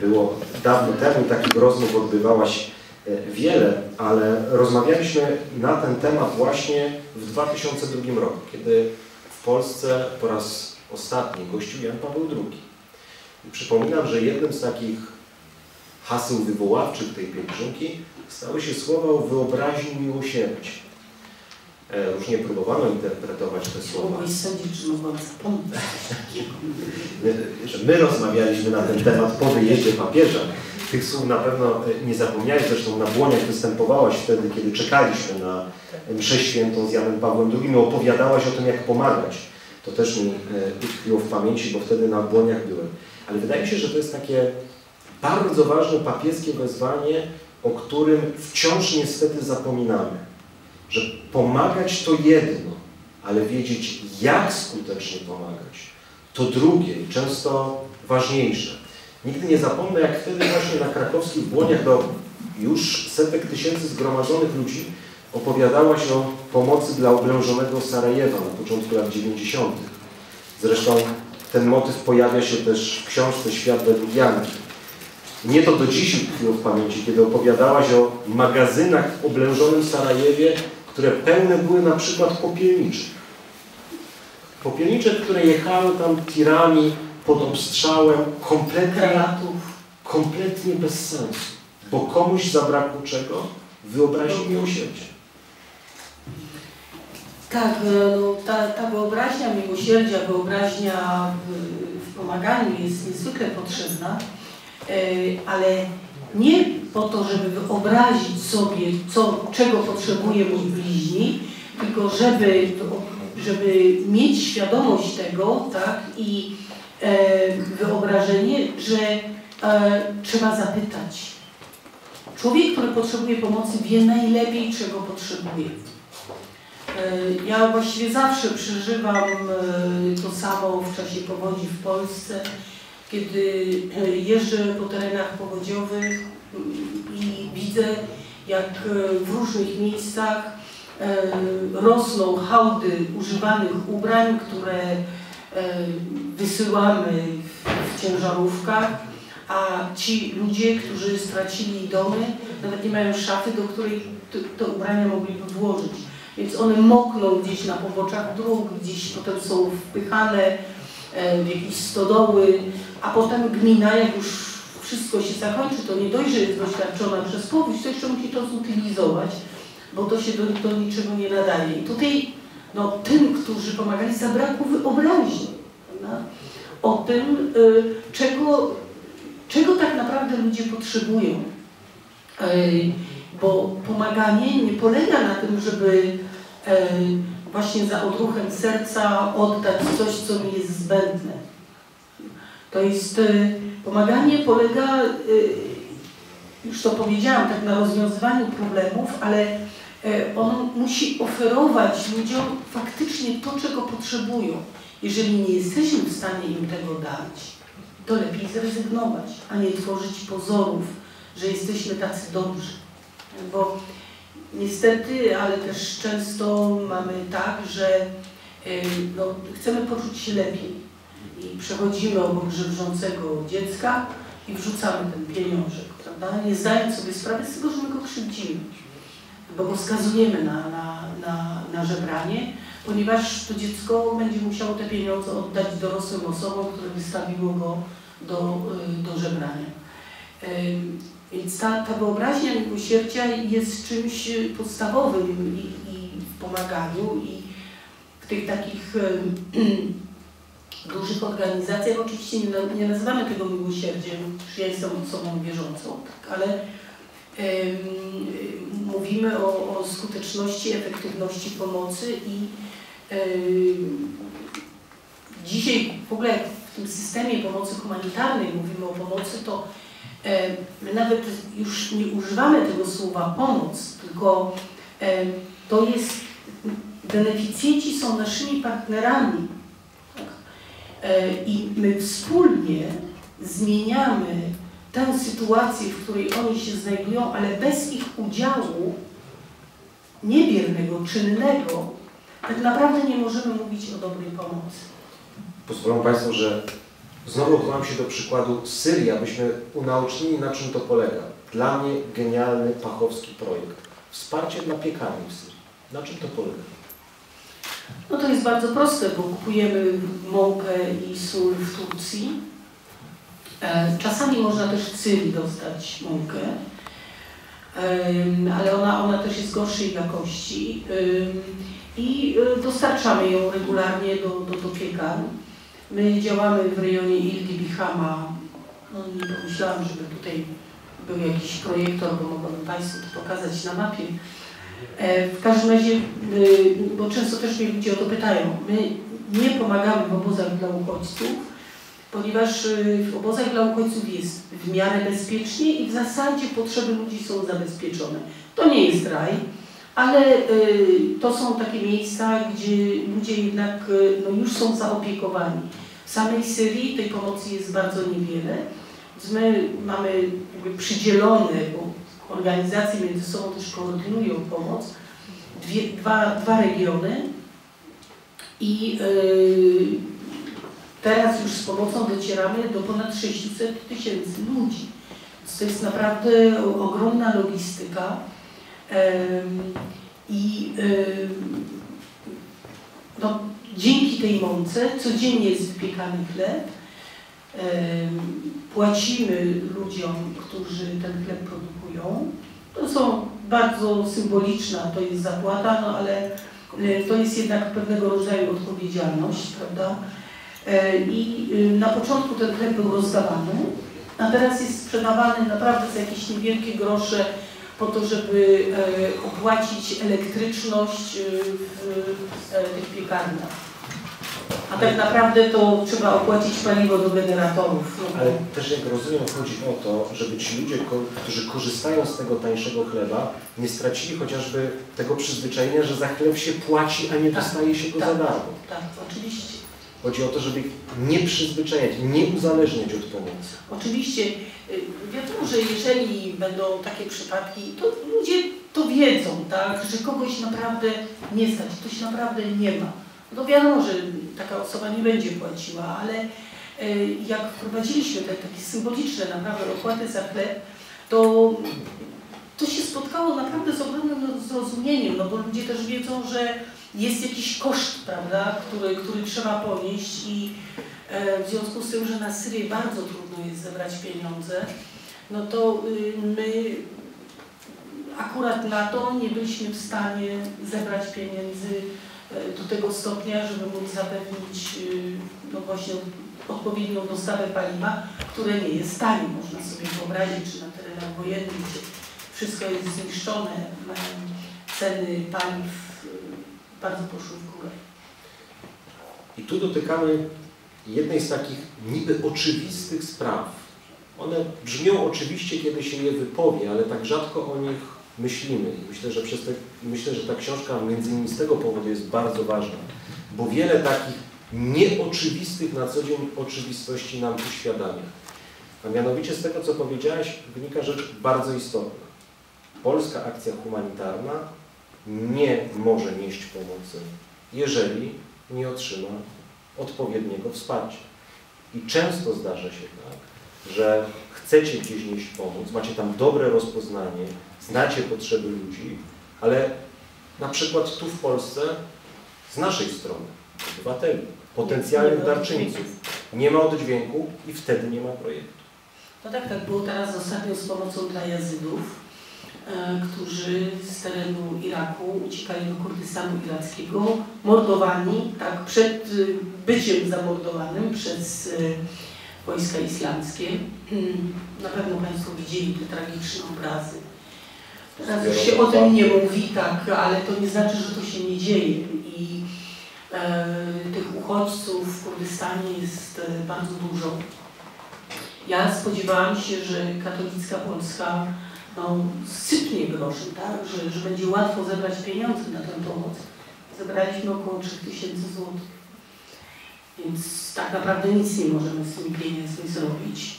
było dawno temu, takich rozmów odbywałaś e, wiele, ale rozmawialiśmy na ten temat właśnie w 2002 roku, kiedy w Polsce po raz ostatni gościł Jan Paweł II. I przypominam, że jednym z takich haseł wywoławczych tej pielgrzymki stały się słowa o wyobraźni miłosierdzia. E, różnie próbowano interpretować te słowa. Mogłeś sądzić, że mogłam zapomnieć My, my rozmawialiśmy na ten temat po wyjeździe papieża. Tych słów na pewno e, nie zapomniałeś, zresztą na Błoniach występowałaś wtedy, kiedy czekaliśmy na mszę świętą z Janem Pawłem II. Opowiadałaś o tym, jak pomagać. To też mi e, utkwiło w pamięci, bo wtedy na Błoniach byłem. Ale wydaje mi się, że to jest takie bardzo ważne papieskie wezwanie, o którym wciąż niestety zapominamy że pomagać to jedno, ale wiedzieć, jak skutecznie pomagać, to drugie i często ważniejsze. Nigdy nie zapomnę, jak wtedy właśnie na krakowskich błoniach do już setek tysięcy zgromadzonych ludzi opowiadałaś o pomocy dla oblężonego Sarajewa na początku lat 90. Zresztą ten motyw pojawia się też w książce Świat według Janki. Nie to do dziś utkwiło w pamięci, kiedy opowiadałaś o magazynach w oblężonym Sarajewie, które pełne były na przykład popielniczek. Popielniczek, które jechały tam tirami pod obstrzałem, kompletnie, kompletnie bez sensu. Bo komuś zabrakło czego? Wyobraźni miłosierdzia. Tak, e, no, ta, ta wyobraźnia miłosierdzia, wyobraźnia w, w pomaganiu jest niezwykle potrzebna, e, ale nie po to, żeby wyobrazić sobie, co, czego potrzebuje mój bliźni, tylko żeby, żeby mieć świadomość tego tak, i e, wyobrażenie, że e, trzeba zapytać. Człowiek, który potrzebuje pomocy, wie najlepiej, czego potrzebuje. E, ja właściwie zawsze przeżywam e, to samo w czasie powodzi w Polsce kiedy e, jeżdżę po terenach powodziowych mm, i widzę, jak e, w różnych miejscach e, rosną hałdy używanych ubrań, które wysyłamy w ciężarówkach, a ci ludzie, którzy stracili domy, nawet nie mają szafy, do której te ubrania mogliby włożyć. Więc one mokną gdzieś na poboczach dróg, gdzieś potem są wpychane w jakieś stodoły, a potem gmina, jak już wszystko się zakończy, to nie dość, że jest doświadczona przez powódź, to jeszcze musi to zutylizować, bo to się do, do niczego nie nadaje. I tutaj no, tym, którzy pomagali, zabrakło wyobraźni prawda? o tym, y, czego, czego tak naprawdę ludzie potrzebują. Y, bo pomaganie nie polega na tym, żeby y, właśnie za odruchem serca oddać coś, co mi jest zbędne to jest y, pomaganie polega, y, już to powiedziałam, tak na rozwiązywaniu problemów, ale y, ono musi oferować ludziom faktycznie to, czego potrzebują. Jeżeli nie jesteśmy w stanie im tego dać, to lepiej zrezygnować, a nie tworzyć pozorów, że jesteśmy tacy dobrzy. Bo niestety, ale też często mamy tak, że no, chcemy poczuć się lepiej i przechodzimy obok żebrzącego dziecka i wrzucamy ten pieniążek, prawda? Nie zdając sobie sprawy z tego, że my go krzywdzimy, bo go skazujemy na, na, na, na żebranie, ponieważ to dziecko będzie musiało te pieniądze oddać dorosłym osobom, które wystawiło go do, y, do żebrania. Więc ta, ta wyobraźnia miłosierdzia jest czymś podstawowym i, i w pomaganiu i w tych takich dużych organizacjach. Oczywiście nie, nie nazywamy tego miłosierdziem, ja jestem osobą wierzącą, tak, ale mówimy o, o, skuteczności, efektywności pomocy i dzisiaj w ogóle w tym systemie pomocy humanitarnej mówimy o pomocy, to my nawet już nie używamy tego słowa pomoc, tylko to jest, beneficjenci są naszymi partnerami I my wspólnie zmieniamy tę sytuację, w której oni się znajdują, ale bez ich udziału niebiernego, czynnego, tak naprawdę nie możemy mówić o dobrej pomocy. Pozwolą Państwo, że Znowu odwołam się do przykładu Syrii, abyśmy unaocznili na czym to polega. Dla mnie genialny pachowski projekt. Wsparcie dla piekarni w Syrii. Na czym to polega? No to jest bardzo proste, bo kupujemy mąkę i sól w Turcji. E, czasami można też w Syrii dostać mąkę, ale ona, ona też jest gorszej jakości i e, dostarczamy ją regularnie do, do, do piekarni. My działamy w rejonie Ilgi Bihama. No nie pomyślałam, żeby tutaj był jakiś projektor, bo mogłabym Państwu to pokazać na mapie. E, w każdym razie, y, bo często też mnie ludzie o to pytają, my nie pomagamy w obozach dla uchodźców, ponieważ y, w obozach dla uchodźców jest w miarę bezpiecznie i w zasadzie potrzeby ludzi są zabezpieczone. To nie jest raj, ale y, to są takie miejsca, gdzie ludzie jednak no, już są zaopiekowani. W samej Syrii tej pomocy jest bardzo niewiele. My mamy przydzielone, bo organizacje między sobą też koordynują pomoc, dwie, dwa, dwa regiony i yy, teraz już z pomocą docieramy do ponad 600 tysięcy ludzi. To jest naprawdę ogromna logistyka i yy, no, dzięki tej mące codziennie jest wypiekany chleb, płacimy ludziom, którzy ten chleb produkują. To są bardzo symboliczna, to jest zapłata, no ale e, to jest jednak pewnego rodzaju odpowiedzialność, prawda? E, I y, na początku ten chleb był rozdawany, a teraz jest sprzedawany naprawdę za jakieś niewielkie grosze po to, żeby e, opłacić elektryczność w tych piekarniach. A tak naprawdę to trzeba opłacić paliwo do generatorów. Ale też jak rozumiem, chodzi o to, żeby ci ludzie, którzy korzystają z tego tańszego chleba, nie stracili chociażby tego przyzwyczajenia, że za chleb się płaci, a nie tak, dostaje się go tak, za darmo. Tak, oczywiście. Chodzi o to, żeby nie przyzwyczajać, nie uzależniać od pomocy. Oczywiście. Y, wiadomo, że jeżeli będą takie przypadki, to ludzie to wiedzą, tak, że kogoś naprawdę nie stać, ktoś naprawdę nie ma. No wiadomo, że taka osoba nie będzie płaciła, ale e, jak wprowadziliśmy te takie symboliczne naprawdę opłaty za chleb, to to się spotkało naprawdę z ogromnym zrozumieniem, no bo ludzie też wiedzą, że jest jakiś koszt, prawda, który, który trzeba ponieść i e, w związku z tym, że na Syrii bardzo trudno jest zebrać pieniądze, no to y, my akurat na to nie byliśmy w stanie zebrać pieniędzy do tego stopnia, żeby móc zapewnić y, no właśnie odpowiednią dostawę paliwa, które nie jest tanie. Można sobie wyobrazić, czy na terenach wojennych, gdzie wszystko jest zniszczone, ceny paliw y, bardzo poszły w górę. I tu dotykamy jednej z takich niby oczywistych spraw. One brzmią oczywiście, kiedy się je wypowie, ale tak rzadko o nich myślimy. I myślę, że przez te, myślę, że ta książka między innymi z tego powodu jest bardzo ważna, bo wiele takich nieoczywistych na co dzień oczywistości nam uświadamia. A mianowicie z tego, co powiedziałeś, wynika rzecz bardzo istotna. Polska akcja humanitarna nie może nieść pomocy, jeżeli nie otrzyma odpowiedniego wsparcia. I często zdarza się tak, że chcecie gdzieś nieść pomoc, macie tam dobre rozpoznanie, znacie potrzeby ludzi, ale na przykład tu w Polsce z naszej strony, obywateli, potencjalnych darczyńców, nie ma oddźwięku i wtedy nie ma projektu. No tak, tak było teraz ostatnio z pomocą dla jazydów, e, którzy z terenu Iraku uciekali do Kurdystanu irackiego, mordowani, tak, przed e, byciem zamordowanym przez e, wojska islamskie. Hmm, na pewno Państwo widzieli te tragiczne obrazy. Teraz już się o tym nie mówi, tak, ale to nie znaczy, że to się nie dzieje. I e, tych uchodźców w Kurdystanie jest e, bardzo dużo. Ja spodziewałam się, że katolicka Polska no, sypnie groszem, tak? że, że będzie łatwo zebrać pieniądze na tę pomoc. Zebraliśmy około 3000 zł. Więc tak naprawdę nic nie możemy z tymi pieniędzmi zrobić.